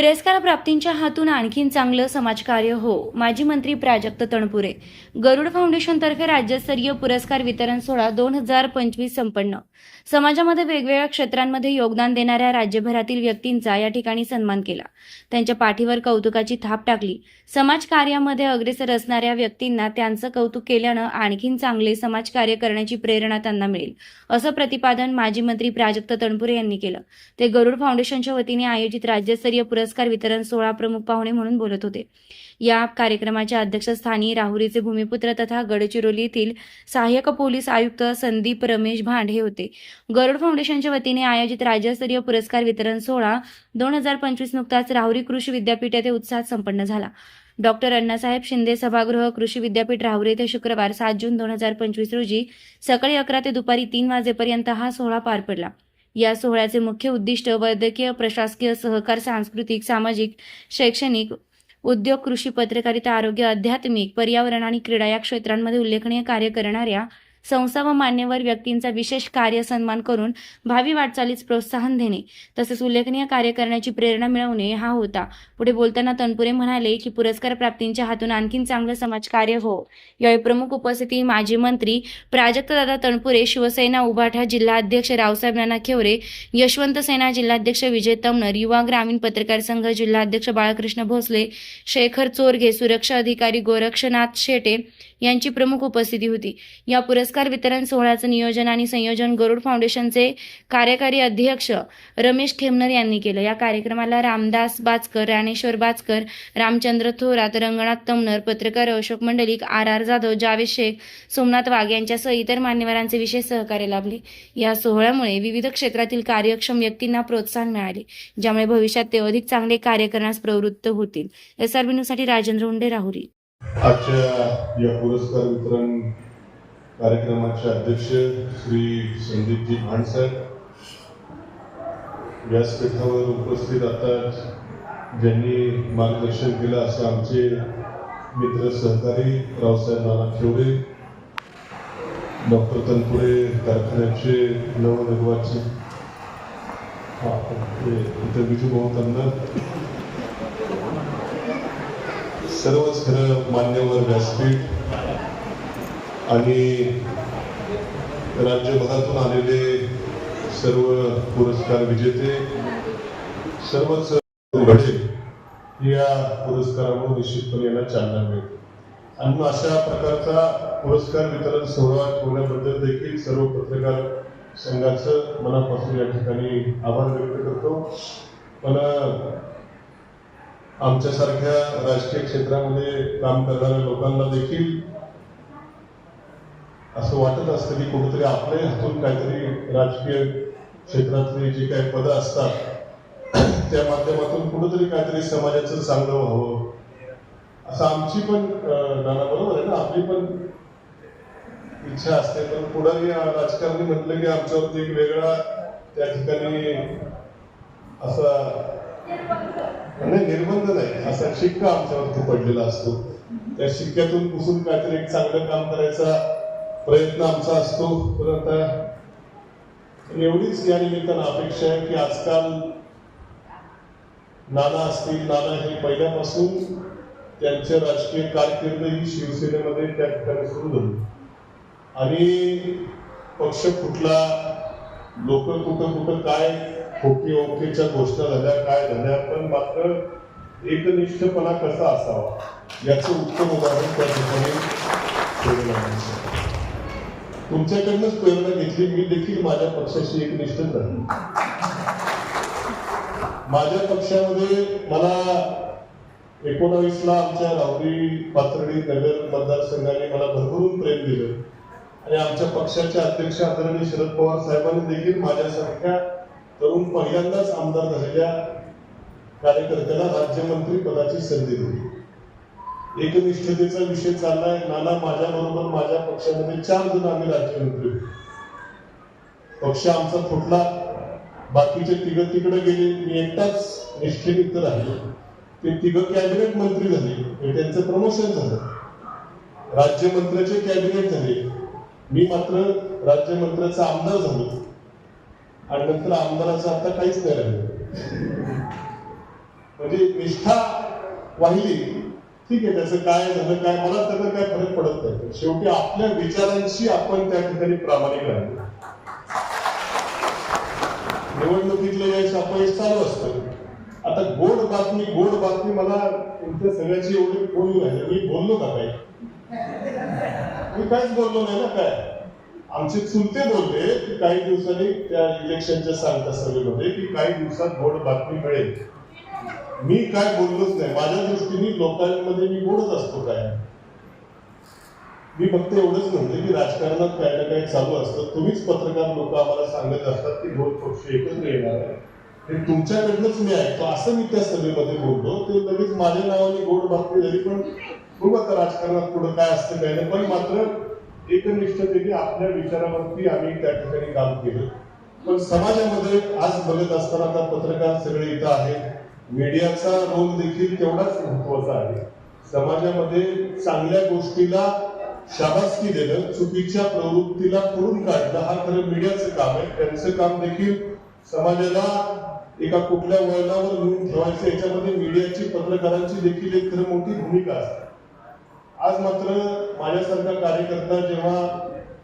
पुरस्कार प्राप्तींच्या हातून आणखीन चांगलं समाजकार्य हो. माजी मंत्री प्राजक्त तणपुरे. गरुड फाउंडेशनतर्फे राज्यस्तरीय पुरस्कार वितरण सोहळा दोन हजार पंचवीस संपन्न. समाजामध्ये वेगवेगळ्या क्षेत्रांमध्ये योगदान देणाऱ्या राज्यभरातील व्यक्तींचा या ठिकाणी सन्मान केला. त्यांच्या पाठीवर कौतुकाची थाप टाकली. समाजकार्यामध्ये अग्रेसर असणाऱ्या व्यक्तींना त्यांचं कौतुक केल्यानं आणखीन चांगले समाजकार्य करण्याची प्रेरणा त्यांना मिळेल असं प्रतिपादन माजी मंत्री प्राजक्त तणपुरे यांनी केलं. ते गरुड फाउंडेशनच्या वतीने आयोजित राज्यस्तरीय पुरस्कार वितरण सोहळा प्रमुख पाहुणे म्हणून बोलत होते. या कार्यक्रमाच्या अध्यक्षस्थानी राहुरीचे भूमिपुत्र तथा गडचिरोली येथील सहाय्यक पोलीस आयुक्त संदीप रमेश भांड हे होते. गरुड फाउंडेशनच्या वतीने आयोजित राज्यस्तरीय पुरस्कार वितरण सोहळा दोन हजार पंचवीस नुकताच राहुरी कृषी विद्यापीठ येथे उत्साहात संपन्न झाला. डॉक्टर अण्णासाहेब शिंदे सभागृह कृषी विद्यापीठ राहुरी येथे शुक्रवार सात जून दोन हजार पंचवीस रोजी सकाळी अकरा ते दुपारी तीन वाजेपर्यंत हा सोहळा पार पडला. या सोहळ्याचे मुख्य उद्दिष्ट वैद्यकीय प्रशासकीय सहकार सांस्कृतिक सामाजिक शैक्षणिक उद्योग कृषी पत्रकारिता आरोग्य आध्यात्मिक पर्यावरण आणि क्रीडा या क्षेत्रांमध्ये उल्लेखनीय कार्य करणाऱ्या संस्था व मान्यवर व्यक्तींचा विशेष कार्य सन्मान करून भावी वाटचालीस प्रोत्साहन देणे तसेच उल्लेखनीय कार्य करण्याची प्रेरणा मिळवणे हा होता. पुढे बोलताना तनपुरे म्हणाले की पुरस्कार प्राप्तींच्या हातून आणखीन चांगलं समाजकार्य हो. यावेळी प्रमुख उपस्थिती माजी मंत्री प्राजक्तदादा तनपुरे शिवसेना उभाठा जिल्हाध्यक्ष रावसाहेब नाना खेवरे यशवंत सेना जिल्हाध्यक्ष विजय तमनर युवा ग्रामीण पत्रकार संघ जिल्हाध्यक्ष बाळकृष्ण भोसले शेखर चोरघे सुरक्षा अधिकारी गोरक्षनाथ शेटे यांची प्रमुख उपस्थिती होती. या पुरस्कार वितरण सोहळ्याचं नियोजन आणि संयोजन गरुड फाउंडेशनचे कार्यकारी अध्यक्ष रमेश खेमनर यांनी केलं. या कार्यक्रमाला रामदास बाचकर राणेश्वर बाचकर रामचंद्र थोरात रंगनाथ तमनर पत्रकार अशोक मंडलिक आर आर जाधव जावेद शेख सोमनाथ वाघ यांच्यासह इतर मान्यवरांचे विशेष सहकार्य लाभले. या सोहळ्यामुळे विविध क्षेत्रातील कार्यक्षम व्यक्तींना प्रोत्साहन मिळाले ज्यामुळे भविष्यात ते अधिक चांगले कार्य करण्यास प्रवृत्त होतील. एस आर न्यूजसाठी राजेंद्र उंडे राहुरी. आजच्या या पुरस्कार वितरण कार्यक्रमाचे अध्यक्ष श्री संदीपजी भांडसाहेब व्यासपीठावर उपस्थित आता ज्यांनी मार्गदर्शन केलं असं आमचे मित्र सहकारी रावसाहेब नाना खेवडे डॉक्टर तनपुरे कारखान्याचे नवनिर्वाचित हा, ते इथं विजूभाऊ तन्नर सर्वच खरं मान्यवर व्यासपीठ आणि राज्यभरातून आलेले सर्व पुरस्कार विजेते सर्वच घडेल या पुरस्कारामुळे निश्चितपणे यांना चालना मिळते आणि मग अशा प्रकारचा पुरस्कार वितरण सोहळा ठेवण्याबद्दल देखील सर्व पत्रकार संघाचं मनापासून या ठिकाणी आभार व्यक्त करतो. पण आमच्यासारख्या राजकीय क्षेत्रामध्ये काम करणाऱ्या लोकांना देखील असं वाटत असतं की कुठेतरी आपल्या हातून काहीतरी राजकीय क्षेत्रातली जी काही पदं असतात त्या माध्यमातून कुठेतरी काहीतरी समाजाचं चांगलं व्हावं. असं आमची पण नाना बरोबर आहे ना? आपली पण इच्छा असते. पण पुढे राजकारणी म्हटलं की आमच्यावरती एक वेगळा त्या ठिकाणी असा नाही निर्बंध नाही. असा शिक्का आमच्यावरती पडलेला असतो. त्या शिक्क्यातून पुसून काहीतरी एक चांगलं काम करायचा प्रयत्न आमचा असतो. पण आता एवढीच या निमित्तानं अपेक्षा आहे की आजकाल नाना असतील नाना हे पहिल्यापासून त्यांच्या राजकीय कारकीर्द ही शिवसेनेमध्ये त्या ठिकाणी सुरू झाली. आणि पक्ष कुठला लोक कुठं कुठं काय खोकी ओकेच्या गोष्ट झाल्या काय झाल्या पण मात्र एकनिष्ठपणा कसा असावा याचं उत्तम उदाहरण त्या ठिकाणी तुमच्याकडनंच प्रेरणा घेतली मी देखील माझ्या पक्षाशी एकनिष्ठ झाली. माझ्या पक्षामध्ये मला एकोणावीसला आमच्या रावरी पाथर्डी नगर मतदारसंघाने मला भरभरून प्रेम दिलं. आणि आमच्या पक्षाचे अध्यक्ष आदरणीय शरद पवार साहेबांनी देखील माझ्यासारख्या तरुण पहिल्यांदाच आमदार झालेल्या कार्यकर्त्याला राज्यमंत्री पदाची संधी दिली. एकनिष्ठतेचा विषय चाललाय. नाना माझ्या बरोबर माझ्या पक्षामध्ये चार जण आम्ही राज्यमंत्री पक्ष आमचा फुटला. बाकीचे तिघ तिकडे गेले. मी एकटाच निष्ठेनिक्त राहिलो. ते तिघ कॅबिनेट मंत्री झाले हे त्यांचं प्रमोशन झालं. राज्यमंत्र्याचे कॅबिनेट झाले. मी मात्र राज्यमंत्र्याचा आमदार झालो. आणि नंतर आमदाराचं आता काहीच नाही राहिलं. म्हणजे निष्ठा वाहिली ठीक आहे त्याचं काय झालं काय मला त्याचा काय फरक पडत नाही. शेवटी आपल्या विचारांशी आपण त्या ठिकाणी प्रामाणिक राहिलो निवडणुकीतलं यश अपयश चालू असतं. आता गोड बातमी गोड बातमी मला तुमच्या सगळ्याची एवढी फोन राहिले मी बोललो का काय मी काहीच बोललो नाही ना काय? आमचे चुलते बोलले की काही दिवसांनी त्या इलेक्शनच्या सांगता सभेमध्ये की काही दिवसात गोड बातमी मिळेल मी काय बोललोच नाही. माझ्या दृष्टीने लोकांमध्ये मी गोडच असतो काय? मी फक्त एवढंच म्हणते की राजकारणात काय ना काही चालू असतं. तुम्हीच पत्रकार लोक आम्हाला सांगत असतात की दोन पक्ष एकत्र येणार आहे हे तुमच्याकडनंच मी ऐकतो. असं मी त्या सभेमध्ये बोललो. ते लगेच माझ्या नावाने गोड बातमी झाली पण बघू आता राजकारणात पुढे काय असतं काय नाही. पण मात्र एकनिष्ठतेने आपल्या विचारावरती आम्ही त्या ठिकाणी काम केलं. पण समाजामध्ये आज बघत असताना आता पत्रकार सगळे इथं आहेत. मीडियाचा रोल देखील तेवढाच महत्त्वाचा आहे. समाजामध्ये चांगल्या गोष्टीला शाबासकी देणं चुकीच्या प्रवृत्तीला करून काढणं हा खरं मीडियाचं काम आहे. त्यांचं काम देखील समाजाला एका कुठल्या वळणावर घेऊन ठेवायचं याच्यामध्ये मीडियाची पत्रकारांची देखील एक खरं मोठी भूमिका असते. आज मात्र माझ्यासारखा कार्यकर्ता जेव्हा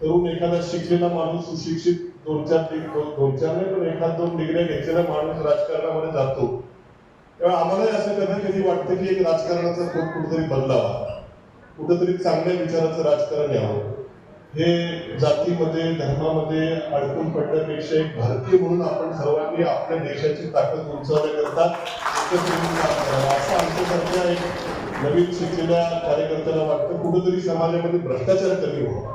तरुण एखादा शिकलेला माणूस सुशिक्षित दोन चार दोन चार नाही पण एखाद दोन डिग्र्या घेतलेला माणूस राजकारणामध्ये जातो. तेव्हा आम्हालाही असं कधी कधी वाटतं की एक राजकारणाचा खूप कुठेतरी बदलावा. कुठेतरी चांगल्या विचाराचं राजकारण यावं. हे जातीमध्ये धर्मामध्ये अडकून पडण्यापेक्षा एक भारतीय म्हणून आपण सर्वांनी आपल्या देशाची ताकद उंचावण्याकरता एकत्र असं आमच्यासारख्या एक नवीन शिकलेल्या कार्यकर्त्याला वाटतं कुठंतरी समाजामध्ये भ्रष्टाचार कमी व्हावा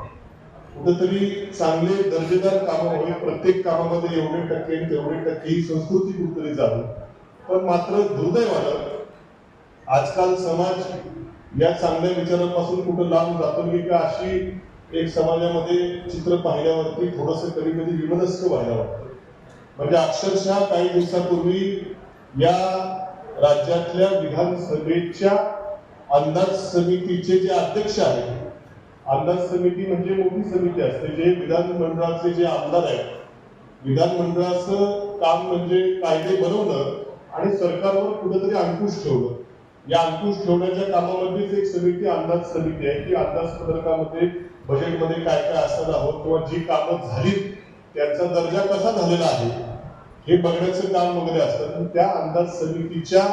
कुठंतरी चांगले दर्जेदार कामं व्हावी प्रत्येक कामामध्ये एवढे टक्के तेवढे टक्के ही संस्कृती कुठंतरी जावी पण मात्र दुर्दैवानं आजकाल समाज या चांगल्या विचारांपासून कुठं लांब जातो की का अशी एक समाजामध्ये चित्र पाहिल्यावरती थोडस कधी कधी विमनस्क व्हायला वाटतं. म्हणजे अक्षरशः काही दिवसापूर्वी या राज्यातल्या विधानसभेच्या अंदाज समितीचे जे अध्यक्ष आहेत अंदाज समिती म्हणजे मोठी समिती असते जे विधानमंडळाचे जे आमदार आहेत. विधानमंडळाचं काम म्हणजे कायदे बनवणं आणि सरकारवर कुठेतरी अंकुश ठेवणं. या अंकुश ठेवण्याच्या कामामध्येच एक समिती अंदाज समिती आहे. की अंदाजपत्रकामध्ये बजेटमध्ये काय काय असायला हवं किंवा जी कामं झाली त्यांचा दर्जा कसा झालेला आहे हे बघण्याचं काम वगैरे असतं. पण त्या अंदाज समितीच्या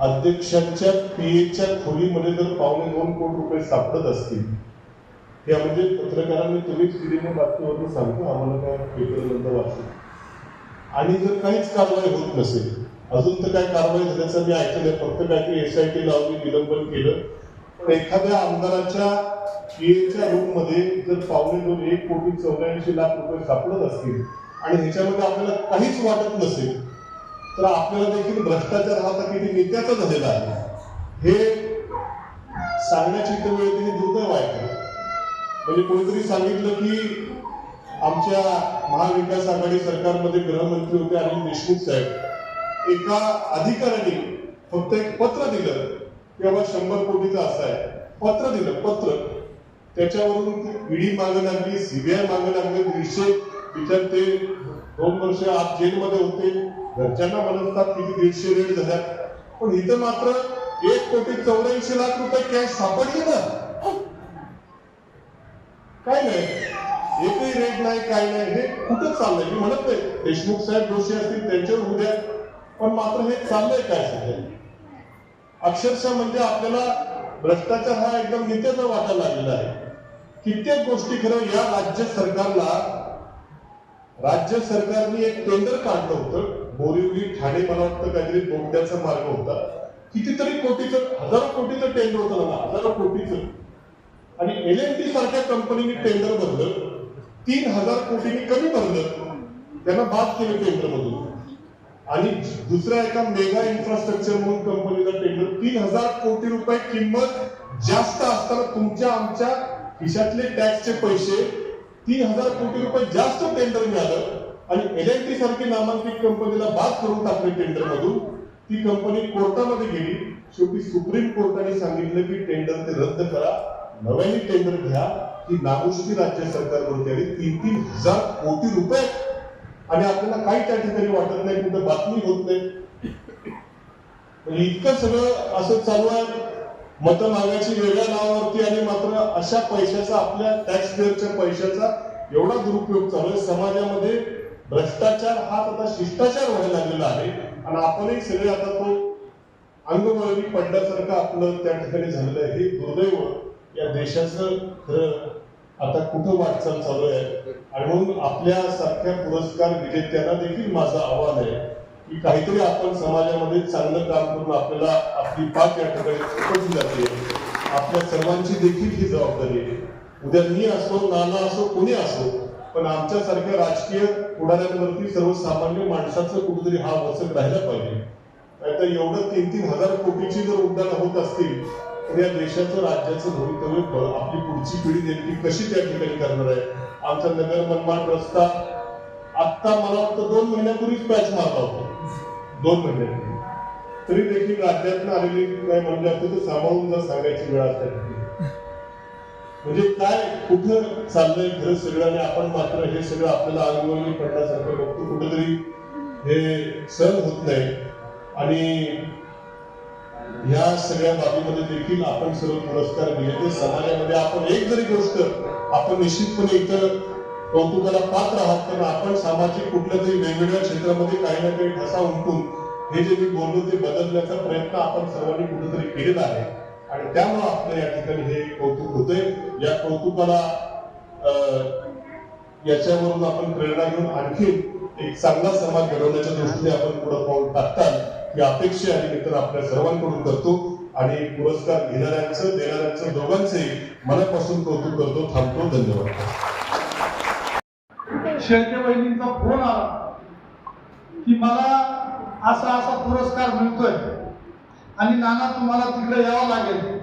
अध्यक्षांच्या पीएच्या खोलीमध्ये जर पावणे दोन कोटी रुपये सापडत असतील त्या म्हणजे पत्रकारांनी तुम्हीच दिलेल्या बातमीवरून सांगतो आम्हाला काय पेपर नंतर वाचतो आणि जर काहीच कारवाई होत नसेल अजून तर काय कारवाई झाल्याचं मी ऐकलं नाही. फक्त काहीतरी एस आय टी लावली निलंबन केलं. पण एखाद्या आमदाराच्या पीएच्या रूममध्ये जर पावणे दोन एक कोटी चौऱ्याऐंशी लाख रुपये सापडत असतील आणि ह्याच्यामध्ये आपल्याला काहीच वाटत नसेल तर आपल्याला देखील भ्रष्टाचार हा तर किती नित्याचा झालेला आहे. हे सांगण्याची तर वेळ त्यांनी दुर्दैव आहे म्हणजे कोणीतरी सांगितलं की आमच्या महाविकास आघाडी सरकारमध्ये गृहमंत्री होते अनिल देशमुख साहेब. एका अधिकाऱ्याने फक्त एक पत्र दिलं. की बाबा शंभर कोटीचं असं आहे. पत्र दिलं पत्र. त्याच्यावरून ईडी मागे लागली सीबीआय मागे लागले दीडशे विचार ते दोन वर्ष आत जेलमध्ये होते. घरच्यांना मनस्ताप किती दीडशे रेट झाल्या. पण इथं मात्र एक कोटी चौऱ्याऐंशी लाख रुपये कॅश सापडले ना. काय नाही. एकही रेट नाही काय नाही. हे कुठं चाललंय? मी म्हणत नाही. देशमुख साहेब जोशी असतील त्यांच्यावर उद्या पण मात्र हे चाललंय काय सध्या? अक्षरशः म्हणजे आपल्याला भ्रष्टाचार हा एकदम नित्याचा वाटा लागलेला आहे. कित्येक गोष्टी खरं या राज्य सरकारला राज्य सरकारने एक टेंडर काढलं होतं. बोरिवली ठाणे मला वाटतं काहीतरी बोगद्याचा मार्ग होता. कितीतरी कोटीचं हजारो कोटीचं टेंडर होतं ना हजारो कोटीचं. आणि एल एन टी सारख्या कंपनीने टेंडर भरलं. तीन हजार कोटीने कमी भरलं. त्यांना बाद केलं टेंडर मधून आणि दुसऱ्या एका मेगा इन्फ्रास्ट्रक्चर म्हणून कंपनीला टेंडर तीन हजार कोटी रुपये किंमत जास्त असताना तुमच्या आमच्या खिशातले टॅक्सचे पैसे तीन हजार कोटी रुपये जास्त टेंडर मिळालं. आणि एल एन टी सारखी नामांकित कंपनीला बाद करून टाकली टेंडरमधून ती कंपनी कोर्टामध्ये गेली. शेवटी सुप्रीम कोर्टाने सांगितलं की टेंडर ते रद्द करा नव्याने टेंडर घ्या ही नागोष्टी राज्य सरकारवरती आली तीन तीन हजार कोटी रुपये. आणि आपल्याला काही त्या ठिकाणी वाटत नाही कुठं बातमी होत नाही. म्हणजे इतकं सगळं असं चालू आहे. मतं मागायची वेगळ्या नावावरती आणि मात्र अशा पैशाचा आपल्या टॅक्स पेअरच्या पैशाचा एवढा दुरुपयोग चालू आहे. समाजामध्ये भ्रष्टाचार हा आता शिष्टाचार व्हायला लागलेला आहे. आणि आपणही सगळे आता तो अंगमळणी पडल्यासारखं आपलं त्या ठिकाणी झालेलं आहे. हे दुर्दैव या देशाचं खरं आता कुठं वाटचाल चालू आहे? आणि म्हणून आपल्या सारख्या पुरस्कार विजेत्यांना देखील माझं आव्हान आहे की काहीतरी आपण समाजामध्ये चांगलं काम करून आपल्याला आपली पाठ या ठिकाणी थोपटली जाते आपल्या सर्वांची देखील ही जबाबदारी आहे. उद्या मी असो नाना असो कोणी असो पण आमच्यासारख्या राजकीय पुढाऱ्यांवरती सर्वसामान्य माणसाचं कुठेतरी हा वचक राहिला पाहिजे. नाहीतर एवढं तीन तीन हजार कोटीची जर उड्डाण होत असतील तर या देशाचं राज्याचं भवितव्य आपली पुढची पिढी नेमकी कशी त्या ठिकाणी करणार आहे? आमचा नगर मनमाड रस्ता आत्ता मला वाटतं दोन महिन्यापूर्वीच पॅच मारला होता. दोन महिन्यापूर्वी. तरी देखील राज्यातनं आलेली काय म्हणले असते तर सांभाळून जर सांगायची वेळ असते. म्हणजे काय कुठं चाललंय खरं सगळं आणि आपण मात्र हे सगळं आपल्याला अनुभवणी पडण्यासारखं बघतो कुठंतरी हे सहन होत नाही. आणि ह्या सगळ्या बाबीमध्ये देखील आपण सर्व पुरस्कार विजेते समाजामध्ये आपण एक जरी गोष्ट आपण निश्चितपणे इतर कौतुकाला पात्र आहात कारण आपण सामाजिक कुठल्या तरी वेगवेगळ्या क्षेत्रामध्ये काही ना काही ठसा उमटून हे जे मी बोललो ते बदलण्याचा प्रयत्न आपण सर्वांनी कुठेतरी केलेला आहे. आणि त्यामुळे आपलं या ठिकाणी हे कौतुक होतंय. या कौतुकाला अं, याच्यावरून आपण प्रेरणा घेऊन आणखी एक चांगला समाज घडवण्याच्या दृष्टीने आपण पुढे पाऊल टाकताल ही अपेक्षा आणि मित्र आपल्या सर्वांकडून करतो. आणि पुरस्कार घेणाऱ्यांचं देणाऱ्यांचं दोघांचे मनापासून कौतुक करतो थांबतो. धन्यवाद. शेळके बहिणींचा फोन आला की मला असा असा पुरस्कार मिळतोय. आणि नाना तुम्हाला तिकडे यावं लागेल.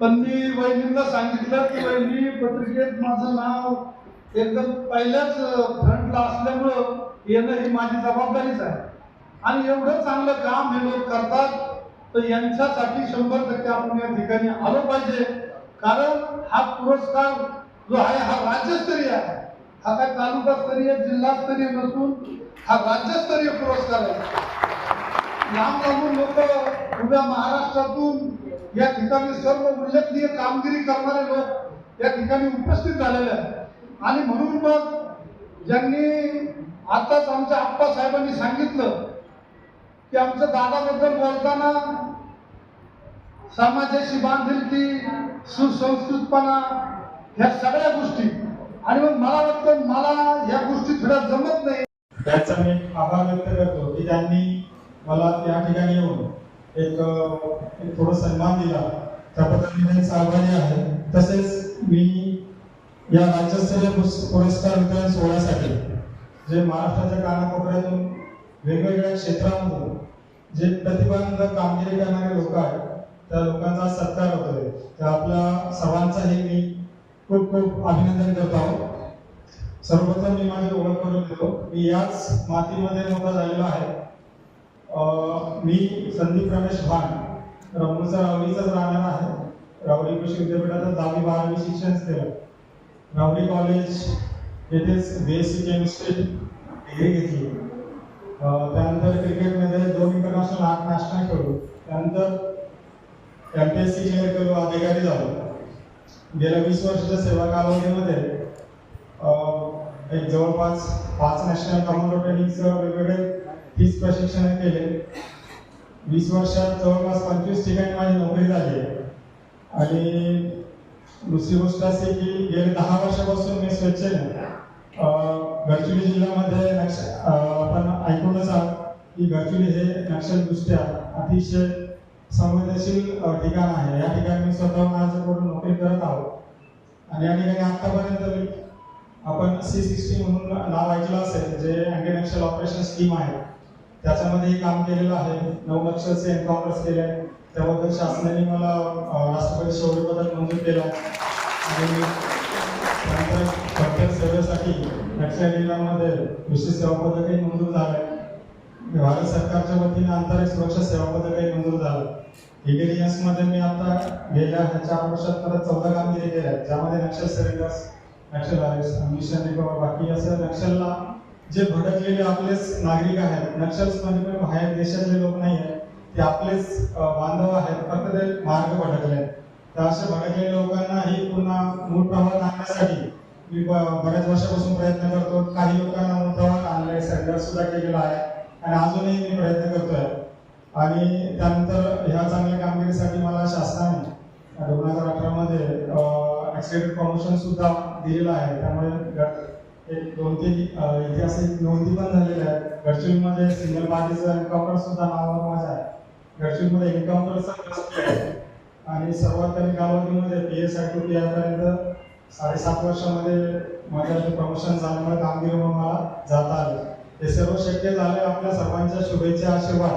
पण मी वहिनींना सांगितलं की वहिनी पत्रिकेत माझं नाव एकदम पहिल्याच फ्रंटला असल्यामुळं येणं ही माझी जबाबदारीच आहे. आणि एवढं चांगलं काम हे लोक करतात तर यांच्यासाठी शंभर टक्के आपण या ठिकाणी आलो पाहिजे. कारण हा पुरस्कार जो आहे हा राज्यस्तरीय आहे. हा काय तालुकास्तरीय जिल्हास्तरीय नसून हा राज्यस्तरीय पुरस्कार आहे. लांब लांबून लोक उभ्या महाराष्ट्रातून या ठिकाणी सर्व उल्लेखनीय कामगिरी करणारे लोक या ठिकाणी उपस्थित झालेले आहेत. आणि म्हणून मग ज्यांनी आताच आमच्या आप्पा साहेबांनी सांगितलं की आमच्या दादाबद्दल बोलताना समाजाशी बांधिलकी सुसंस्कृतपणा ह्या सगळ्या गोष्टी. आणि मग मला वाटतं मला या गोष्टी थोड्या जमत नाही. त्याचा मी आभार व्यक्त करतो की त्यांनी मला त्या ठिकाणी येऊन एक थोडं सन्मान दिला. त्याबद्दल मी त्यांचा आभारी आहे. तसेच मी या राज्यस्तरीय पुरस्कार वितरण सोहळ्यासाठी जे महाराष्ट्राच्या कानाकोपऱ्यातून वेगवेगळ्या क्षेत्रामधून जे प्रतिबंध कामगिरी करणारे लोक आहेत त्या लोकांचा सत्कार होतोय. तर आपल्या सर्वांचाही मी खूप खूप अभिनंदन करतो आहोत. सर्वप्रथम मी माझी ओळख करून देतो. मी याच मातीमध्ये मोठा झालेलो आहे. मी संदीप रमेश भान. रमूचा रावलीचाच राहणार आहे. रावली कृषी विद्यापीठात दहावी बारावी शिक्षण केलं. रावली कॉलेज येथेच B S C chemistry degree घेतली. त्यानंतर क्रिकेटमध्ये दोन इंटरनॅशनल आठ नॅशनल खेळलो. त्यानंतर M P S C clear केलो अधिकारी झालो. गेल्या वीस वर्षाच्या सेवा कालावधीमध्ये एक जवळपास पाच नॅशनल कमांडो ट्रेनिंगचं वेगवेगळे तीस प्रशिक्षण केले. वीस वर्षात जवळपास पंचवीस ठिकाणी माझी नोकरी झाली. आहे आणि दुसरी गोष्ट अशी की गेले दहा वर्षापासून मी स्वेच्छेने गडचिरोली जिल्ह्यामध्ये नक्ष आपण ऐकूनच आहात की गडचिरोली हे नक्षलदृष्ट्या अतिशय संवेदनशील ठिकाण आहे. या ठिकाणी मी स्वतः माझ्याकडून नोकरी करत आहोत. आणि या ठिकाणी आतापर्यंत आपण सी सिक्स्टी म्हणून नाव ऐकलं असेल जे अँटी नक्षल ऑपरेशन स्कीम आहे. त्याच्यामध्येही काम केलेलं आहे. नऊ लक्षाचे एन्काउंटर्स केले त्याबद्दल शासनाने मला राष्ट्रपती शौर्य पदक मंजूर केलं आणि नंतर प्रत्येक सेवेसाठी नक्षल जिल्ह्यामध्ये विशेष सेवा पदकही मंजूर झालं आहे. भारत सरकारच्या वतीने आंतरिक सुरक्षा सेवा पदकही मंजूर झालं इंटेलिजन्समध्ये मी आता गेल्या ह्या चार वर्षात परत चौदा कामगिरी केल्या ज्यामध्ये Naxal surrenders Naxal arrest mission recover बाकी असं नक्षलला जे भटकलेले आपलेच नागरिक आहेत नक्षल्समध्ये म्हणजे पण बाहेर देशातले लोक नाही आहेत ते आपलेच बांधव आहेत फक्त ते मार्ग भटकले आहेत. तर अशा भटकलेल्या लोकांना ही पुन्हा मूळ प्रवाहात आणण्यासाठी मी ब- बऱ्याच वर्षापासून प्रयत्न करतो. काही लोकांना मूळ प्रवाहात आणलंय सर्व्हिस सुद्धा केलेला आहे. आणि अजूनही मी प्रयत्न करतोय. आणि त्यानंतर ह्या चांगल्या कामगिरीसाठी मला शासनाने दोन हजार अठरामध्ये ऍक्सिडेंट प्रमोशन सुद्धा दिलेलं आहे. त्यामुळे एक दोन तीन अ, ऐतिहासिक नोंदी पण झालेल्या आहेत. गडचिरोलीमध्ये सिंगल पार्टीचं एन्काउंटर सुद्धा नावावर माझं आहे. गडचिरोलीमध्ये एन्काउंटरचा आहे. आणि सर्वात कमी कालावधीमध्ये P S I to P I पर्यंत साडेसात वर्षामध्ये माझ्या प्रमोशन झाल्यामुळे कामगिरीमुळे मला जाता आलं. हे सर्व शक्य झाले आपल्या सर्वांच्या शुभेच्छा आशीर्वाद.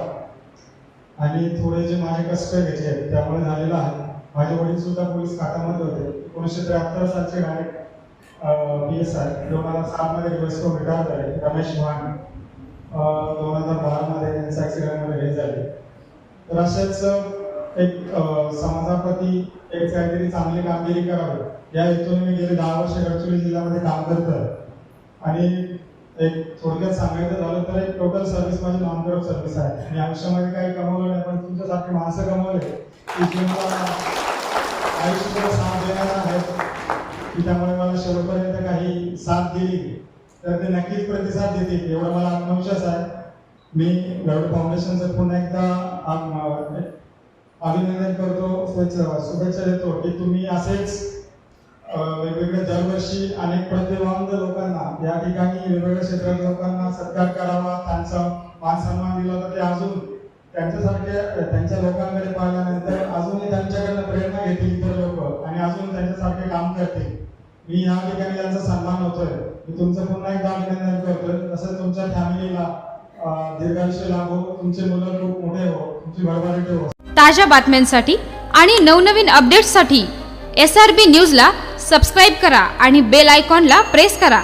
आणि थोडे जे माझे कष्ट घेतले त्यामुळे झालेलं आहे. माझे वडील सुद्धा पोलीस खात्यामध्ये होते. एकोणीसशे त्र्याहत्तर सालचे गाडी पी एस आय दोन हजार सातमध्ये रिटायर झाले रमेश भान दोन हजार बारामध्ये त्यांचं त्यांच्या हे झाले. तर असेच एक समाजाप्रती एक काहीतरी चांगली कामगिरी करावी. या हेतून मी गेले दहा वर्ष गडचिरोली जिल्ह्यामध्ये काम करतोय आणि एक थोडक्यात सांगायचं झालं तर एक टोटल सर्व्हिस माझी नॉन करप सर्व्हिस आहे. मी आयुष्यामध्ये काही कमवलं नाही पण तुमच्यासारखे माणसं कमवले की तुम्हाला आयुष्य आयुष्याला साथ आहेत. की त्यामुळे मला शेवटपर्यंत काही साथ दिली तर ते नक्कीच प्रतिसाद देतील एवढा मला आत्मविश्वास आहे. मी गरुड फाउंडेशनचं पुन्हा एकदा अभिनंदन करतो. शुभेच्छा शुभेच्छा देतो की तुम्ही असेच वेगवेगळ्या दरवर्षी अनेक प्रतिभावंत लोकांना या ठिकाणी वेगवेगळ्या क्षेत्रात लोकांना सत्कार करावा त्यांचा मान सन्मान दिला तर ते अजून त्यांच्यासारख्या त्यांच्या लोकांकडे पाहिल्यानंतर अजूनही त्यांच्याकडनं प्रेरणा घेतील इतर लोक आणि अजून त्यांच्यासारखे काम करतील. मी या ठिकाणी त्यांचा सन्मान होतोय. मी तुमचं पुन्हा एकदा अभिनंदन करतोय. तसंच तुमच्या फॅमिलीला दीर्घायुष्य लाभो तुमचे मुलं खूप मोठे हो तुमची भरभराटी हो ताज्या बातम्यांसाठी आणि नवनवीन अपडेट्ससाठी एस आर बी न्यूजला सबस्क्राईब करा आणि बेल आयकॉनला प्रेस करा.